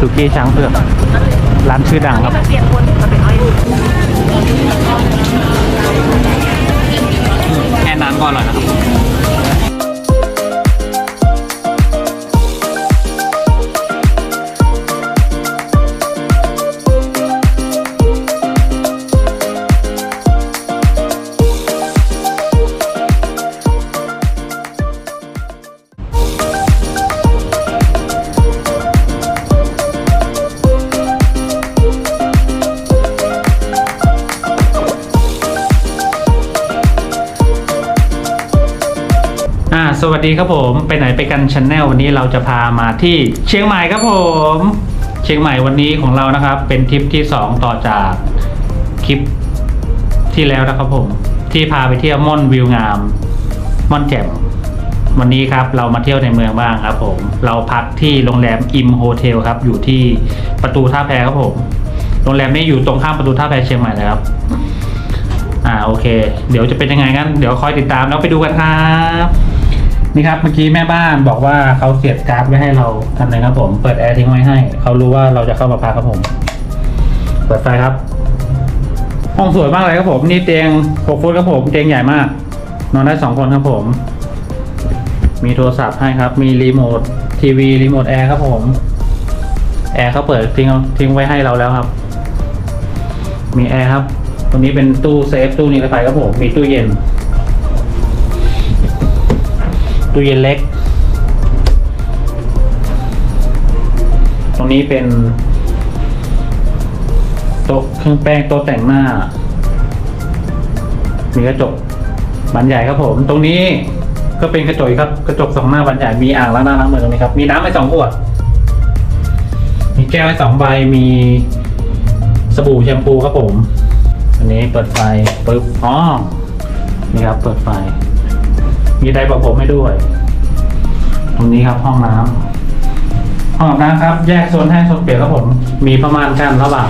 สุกี้ช้างเผือกร้านชื่อดังครับแค่นั้นก็อร่อยนะครับ อ่าสวัสดีครับผมไปไหนไปกันช n แนลวันนี้เราจะพามาที่เชียงใหม่ครับผม เชียงใหม่วันนี้ของเรานะครับ เป็นทริปที่สองต่อจากคลิปที่แล้วนะครับผม ที่พาไปเที่ยวม่อนวิวงาม ม่อนแจ่มวันนี้ครับเรามาเที่ยวในเมืองบ้างครับผม เราพักที่โรงแรมอิมโฮเทลครับ อยู่ที่ประตูท่าแพครับผม โรงแรมนี้อยู่ตรงข้ามประตูท่าแพเชียงใหม่เลยครับอ่าโอเค เดี๋ยวจะเป็นยังไงกันเดี๋ยวคอยติดตามแล้วไปดูกันครับ นี่ครับเมื่อกี้แม่บ้านบอกว่าเขาเสียบการ์ดไว้ให้เราทำไงครับผม เปิดแอร์ทิ้งไว้ให้ เขารู้ว่าเราจะเข้ามาพักครับผม เปิดไฟครับ ห้องสวยมากเลยครับผม นี่เตียงหกฟุตครับผม เตียงใหญ่มาก นอนได้สองคนครับผม มีโทรศัพท์ให้ครับ มีรีโมททีวีรีโมทแอร์ครับผม แอร์เขาเปิดทิ้งทิ้งไว้ให้เราแล้วครับ มีแอร์ครับ ตรงนี้เป็นตู้เซฟตู้นิรภัยครับผม มีตู้เย็น ตู้เย็นเล็ก ตรงนี้เป็นโต๊ะเครื่องแป้งโต๊ะแต่งหน้า มีกระจกบานใหญ่ครับผม ตรงนี้ก็เป็นกระจกครับกระจกสองหน้าบานใหญ่มีอ่างล้างหน้าล้างมือตรงนี้ครับมีน้ำให้สองขวด มีแก้วให้สองใบมีสบู่แชมพูครับผม อันนี้เปิดไฟปึ๊บอ๋อนี่ครับเปิดไฟ มีไดร์บอกผมให้ด้วย ตรงนี้ครับห้องน้ำห้องอาบน้ำครับ แยกโซนแห้งโซนเปียกครับผม มีประมาณกันระหว่าง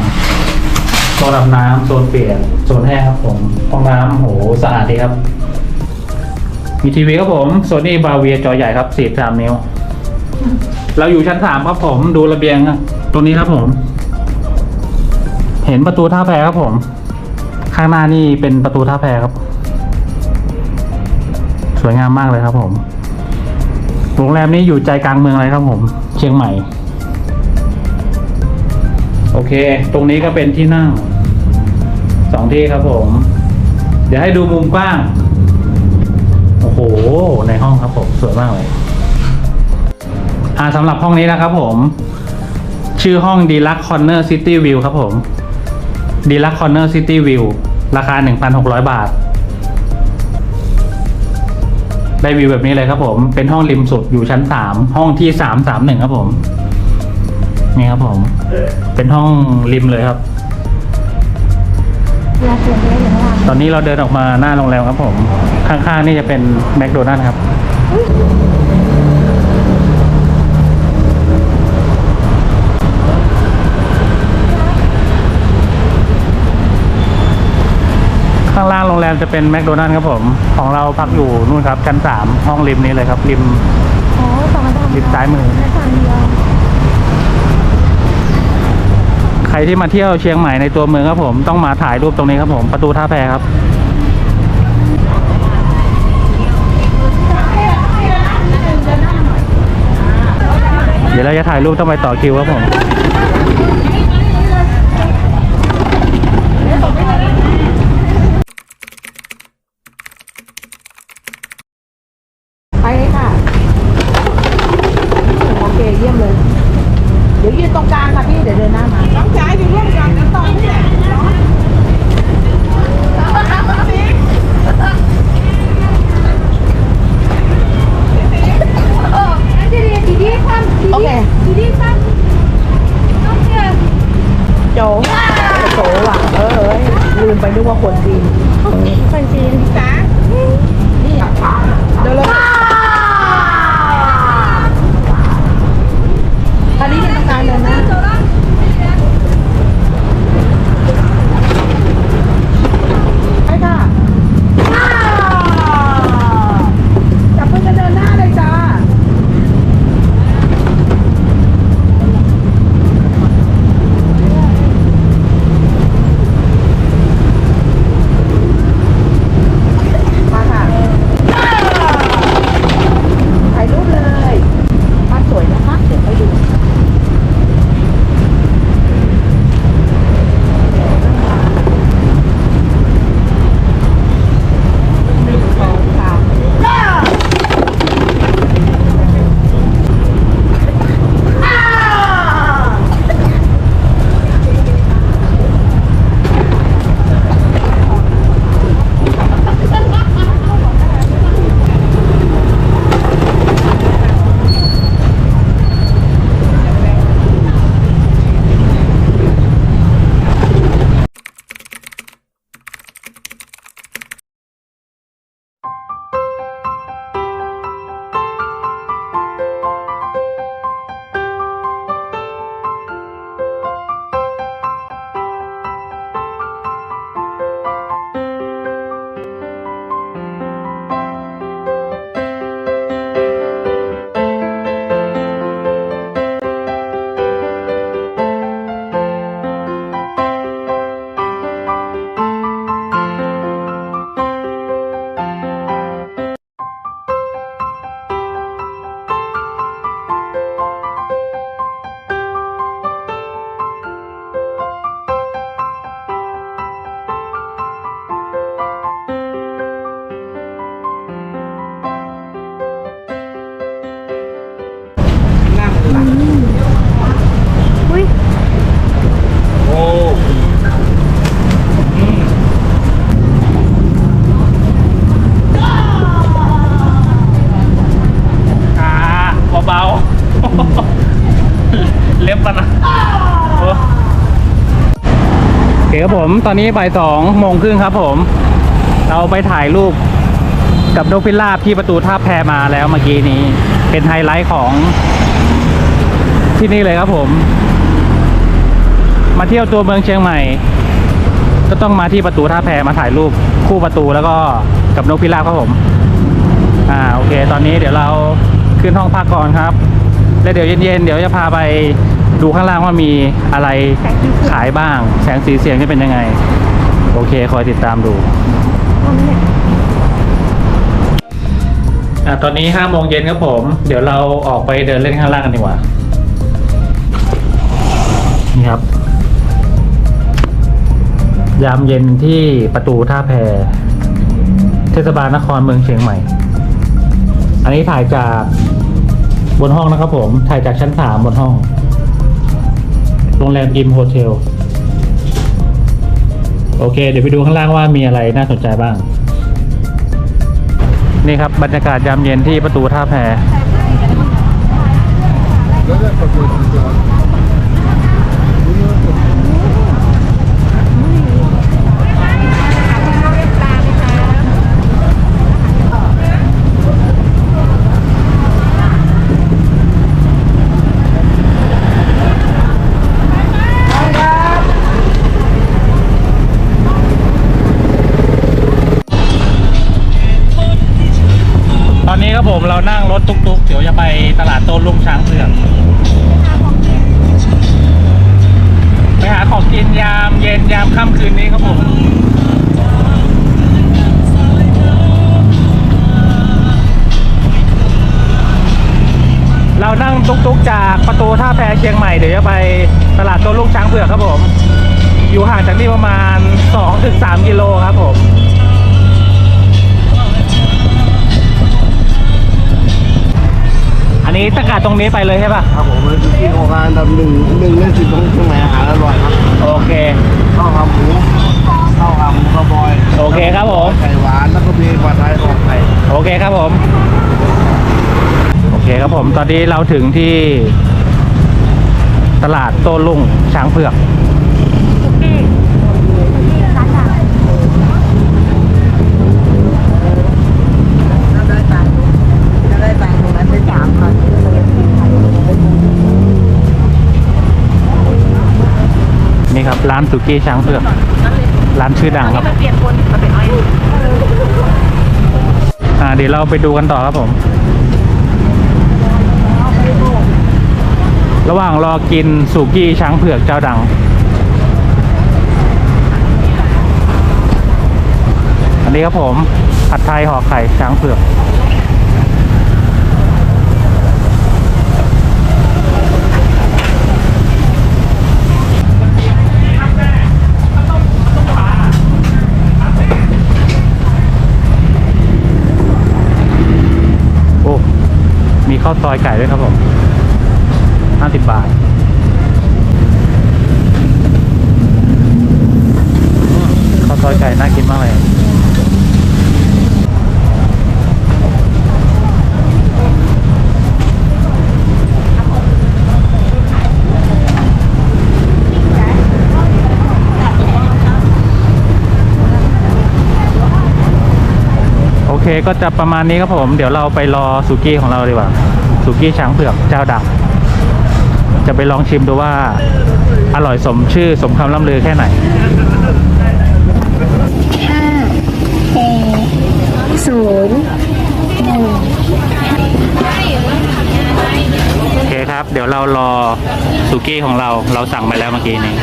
โซนอาบน้ำโซนเปียกโซนแห้งครับผม ห้องน้ำโหสะอาดดีครับ มีทีวีครับผมโซนี่บาเวียจอใหญ่ครับ43นิ้ว เราอยู่ชั้นสามครับผมดูระเบียงครับตรงนี้ครับผม เห็นประตูท่าแพครับผม ข้างหน้านี่เป็นประตูท่าแพครับส วยงามมากเลยครับผม โรงแรมนี้อยู่ใจกลางเมืองเลยครับผม เชียงใหม่ โอเค ตรงนี้ก็เป็นที่นั่งสองที่ครับผม เดี๋ยวให้ดูมุมกว้าง โอ้โห ในห้องครับผม สวยมากเลย อ่าสำหรับห้องนี้นะครับผม ชื่อห้อง Deluxe Corner City View ครับผม Deluxe Corner City View ราคา 1,600 บาท ได้วิวแบบนี้เลยครับผม เป็นห้องริมสุดอยู่ชั้นสามห้องที่สามสามหนึ่งครับผม นี่ครับผม เป็นห้องริมเลยครับเวลาเปลี่ยนไปได้อย่างไรตอนนี้เราเดินออกมาหน้าโรงแรมครับผม ข้างๆนี่จะเป็นแมคโดนัลล์ครับ รงแรมจะเป็นแมคโดนัลล์ครับผม ของเราพักอยู่นู่นครับชั้นสามห้องริมนี้เลยครับริม โอ้สองอันดับริมซ้ายมือและจานเดียวใครที่มาเที่ยวเชียงใหม่ในตัวเมืองครับผมต้องมาถ่ายรูปตรงนี้ครับผมประตูท่าแพครับ เดี๋ยวเราจะถ่ายรูปต้องไปต่อคิวครับผม ยืนตรงกลางค่ะพี่ เดี๋ยวเดินหน้ามาน้องจ๋าอยู่ร่วมกันกังตอนนี้แหละเนาะโอเคโจโจว่ะเออลืมไปนึกว่าคนจีนคนจีนจ๋า ผมตอนนี้บ่ายสองโมงครึ่งครับผม เราไปถ่ายรูปกับนกพิราบที่ประตูท่าแพมาแล้วเมื่อกี้นี้ เป็นไฮไลท์ของที่นี่เลยครับผม มาเที่ยวตัวเมืองเชียงใหม่ ก็ต้องมาที่ประตูท่าแพมาถ่ายรูปคู่ประตูแล้วก็กับนกพิราบครับผม อ่าโอเค ตอนนี้เดี๋ยวเราขึ้นห้องพักก่อนครับ แล้วเดี๋ยวเย็นๆเดี๋ยวจะพาไป ดูข้างล่างว่ามีอะไรขายบ้าง แสงสีเสียงจะเป็นยังไง โอเคคอยติดตามดูอตอนนี้ห้าโมงเย็นครับผม เดี๋ยวเราออกไปเดินเล่นข้างล่างกันดีกว่า นี่ครับ ยามเย็นที่ประตูท่าแพเทศบาลนครเมืองเชียงใหม่ อันนี้ถ่ายจากบนห้องนะครับผม ถ่ายจากชั้นสามบนห้อง โรงแรมอิมโฮเทลโอเค เดี๋ยวไปดูข้างล่างว่ามีอะไรน่าสนใจบ้าง นี่ครับ บรรยากาศยามเย็นที่ประตูท่าแพ ไปหาของกินยามเย็นยามค่ำคืนนี้ครับผมเรานั่งตุ๊กๆจากประตูท่าแพเชียงใหม่เดี๋ยวจะไปตลาดโต้รุ่งช้างเผือกครับผม อยู่ห่างจากนี่ประมาณ 2-3 กิโลครับผมอันนี้ตั้งแต่ตรงนี้ไปเลยใช่ป่ะครับผมเป็นที่โครงการอันดับหนึ่งหนึ่งในสิบของเชียงใหม่อาหารอร่อยครับ โอเค ข้าวขาหมูข้าวขาหมูข้าวบอย โอเคครับผม ไข่หวานแล้วก็มีปลาไทยของไข่ โอเคครับผม โอเคครับผมตอนนี้เราถึงที่ตลาดโต้รุ่งช้างเผือกถ้าได้ตังค์ถ้าได้ตังค์ตรงนั้นได้สามพันนี่ครับ ร้านสุกี้ช้างเผือก ร้านชื่อดังครับเปลี่ยนคนมาเป็นไอ้อ่าเดี๋ยวเราไปดูกันต่อครับผม ระหว่างรอกินสุกี้ช้างเผือกเจ้าดัง อันนี้ครับผมผัดไทยห่อไข่ช้างเผือกโอ้มีข้าวซอยไก่ด้วยครับผม ห้าสิบบาทข้าวซอยไก่น่ากินมากเลยโอเคก็จะประมาณนี้ครับผม เดี๋ยวเราไปรอสุกี้ของเราดีกว่า สุกี้ช้างเผือกเจ้าดัง จะไปลองชิมดูว่าอร่อยสมชื่อสมคำล่ำลือแค่ไหนห้าสี่ศูนย์หนึ่งโอเคครับ เดี๋ยวเรารอสุกี้ของเราเราสั่งไปแล้วเมื่อกี้นี้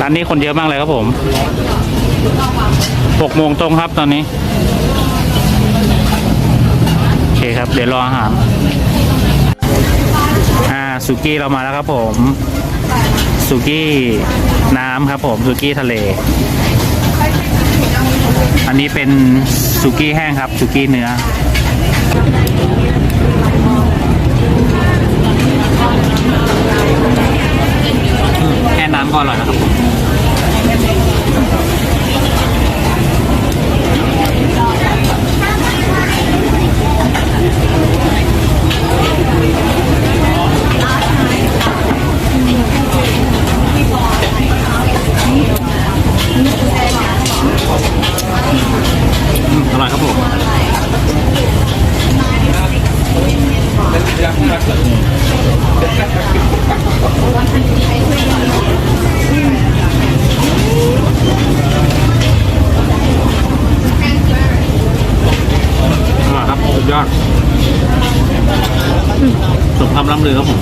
ร้านนี้คนเยอะมากเลยครับผมหกโมงตรงครับตอนนี้ โอเคครับ เดี๋ยวรออาหาร สุกี้เรามาแล้วครับผมสุกี้น้ำครับผมสุกี้ทะเล อันนี้เป็นสุกี้แห้งครับสุกี้เนื้อแค่น้ำก็อร่อยแล้วครับ อืมอร่อยครับผมอร่อยครับสุดยอดสมคำล่ำลือครับผม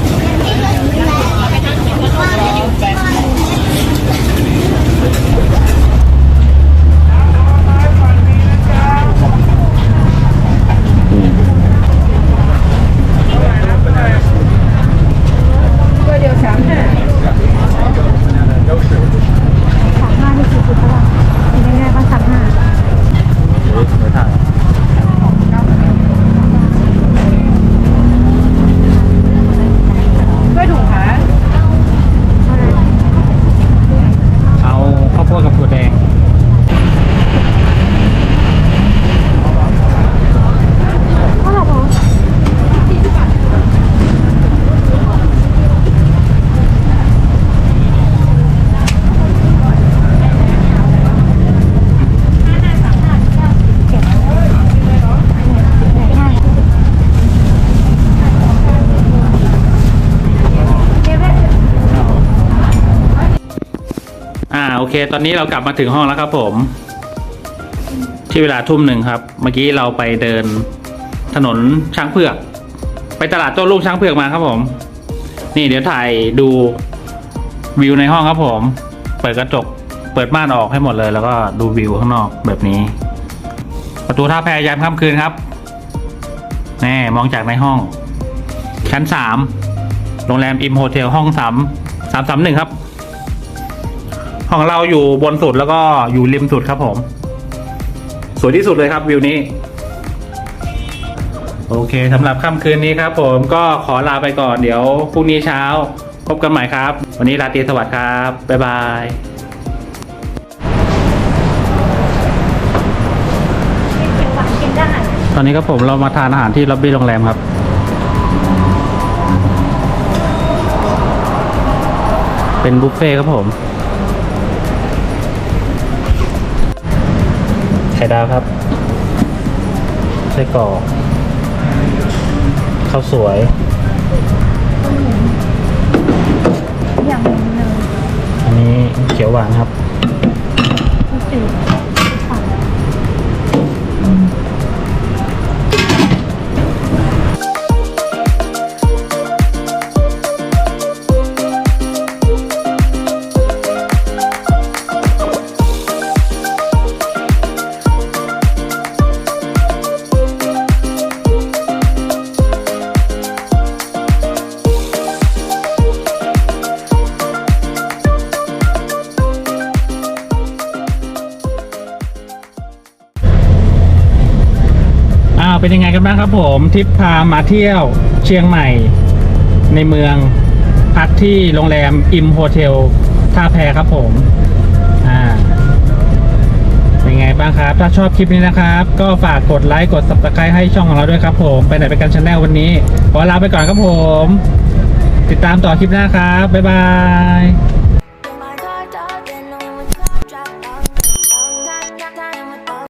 ตอนนี้เรากลับมาถึงห้องแล้วครับผม ที่เวลาทุ่มหนึ่งครับ เมื่อกี้เราไปเดินถนนช้างเผือก ไปตลาดโต้รุ่งช้างเผือกมาครับผม นี่เดี๋ยวถ่ายดูวิวในห้องครับผม เปิดกระจก เปิดม่านออกให้หมดเลย แล้วก็ดูวิวข้างนอกแบบนี้ ประตูท่าแพยามค่ำคืนครับแน่มองจากในห้อง ชั้นสามโรงแรมอิมโฮเทลห้องสามสามสามหนึ่งครับ ของเราอยู่บนสุดแล้วก็อยู่ริมสุดครับผม สวยที่สุดเลยครับวิวนี้ โอเคสำหรับค่ำคืนนี้ครับ ผมก็ขอลาไปก่อนเดี๋ยวพรุ่งนี้เช้าพบกันใหม่ครับ วันนี้ราตรีสวัสดิ์ครับ บ๊ายบายตอนนี้ครับผมเรามาทานอาหารที่ล็อบบี้โรงแรมครับเป็นบุฟเฟ่ต์ครับผม ไข่ดาวครับไส้กรอกข้าวสวย อย่างหนึ่งเลยอันนี้เขียวหวานครับ เป็นยังไงกันบ้างครับผมทริปพามาเที่ยวเชียงใหม่ ในเมืองพักที่โรงแรมอิมโฮเทลท่าแพครับผมอ่าเป็นไงบ้างครับ ถ้าชอบคลิปนี้นะครับ ก็ฝากกดไลค์กด subscribe ให้ช่องของเราด้วยครับผมไปไหนไปกันชาแนลวันนี้ขอลาไปก่อนครับผม ติดตามต่อคลิปหน้าครับบ๊ายบาย